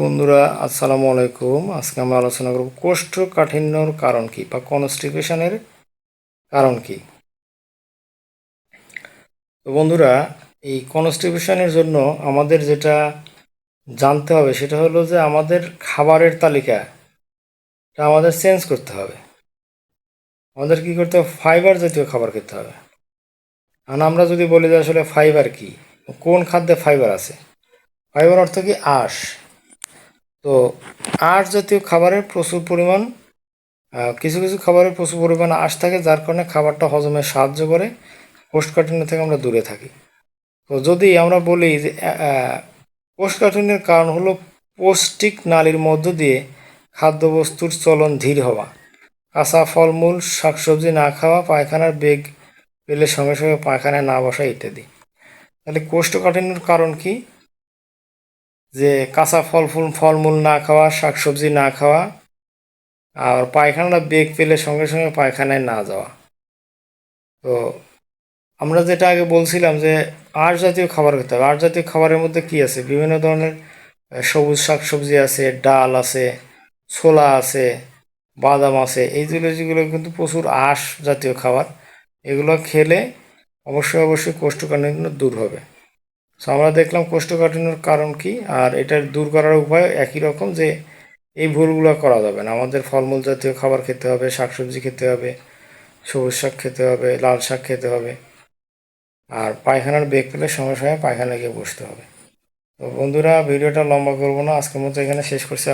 বন্ধুরা, আসসালামু আলাইকুম। আজকে আমরা আলোচনা করব কোষ্ঠকাঠিন্যর কারণ কি বা কনস্টিপেশনের কারণ কি। তো বন্ধুরা, এই কনস্টিপেশনের জন্য আমাদের যেটা জানতে হবে সেটা হলো যে আমাদের খাবারের তালিকা আমাদের চেঞ্জ করতে হবে। আমাদের কি করতে হবে? ফাইবার জাতীয় খাবার খেতে হবে। আর আমরা যদি বলি যে আসলে ফাইবার কি, কোন খাদ্যে ফাইবার আছে? ফাইবার অর্থ কি? আঁশ। তো আঁশ জাতীয় খাবারের প্রচুর পরিমাণ কিছু কিছু খাবারের প্রচুর পরিমাণ আঁশ থাকে, যার কারণে খাবারটা হজমে সাহায্য করে কোষ্ঠকাঠিন্য থেকে আমরা দূরে থাকি। তো যদি আমরা বলি যে কোষ্ঠকাঠিন্যের কারণ হলো পৌষ্টিক নালীর মধ্য দিয়ে খাদ্যবস্তুর চলন ধীর হওয়া। কাঁচা ফলমূল, শাকসবজি না খাওয়া, পায়খানার বেগ পেলে সঙ্গে সঙ্গে পায়খানায় না বসা ইত্যাদি। তাহলে কোষ্ঠকাঠিন্যর কারণ কি? যে কাঁচা ফল ফুল, ফলমূল না খাওয়া, শাকসবজি না খাওয়া, আর পায়খানাটা বেগ পেলে সঙ্গে সঙ্গে পায়খানায় না যাওয়া। তো আমরা যেটা আগে বলছিলাম যে আঁশ জাতীয় খাবার খেতে হবে। আঁশ জাতীয় খাবারের মধ্যে কি আছে? বিভিন্ন ধরনের সবুজ শাকসবজি আছে, ডাল আছে, ছোলা আছে, বাদাম আছে এইগুলো যেগুলো কিন্তু প্রচুর আঁশ জাতীয় খাবার। এগুলো খেলে অবশ্যই অবশ্যই কোষ্ঠকাঠিন্য দূর হবে। তো আমরা দেখলাম কোষ্ঠকাঠিন্যর কারণ কি, আর এটার দূর করার উপায় একই রকম যে এই ভুলগুলো করা যাবে না। আমাদের ফলমূল জাতীয় খাবার খেতে হবে, শাকসবজি খেতে হবে, সবুজ শাক খেতে হবে, লাল শাক খেতে হবে, আর পায়খানার বেগ পেলে সময় সময় পায়খানা গিয়ে বসতে হবে। তো বন্ধুরা, ভিডিওটা লম্বা করব না, আজকের মতো এখানে শেষ করছি।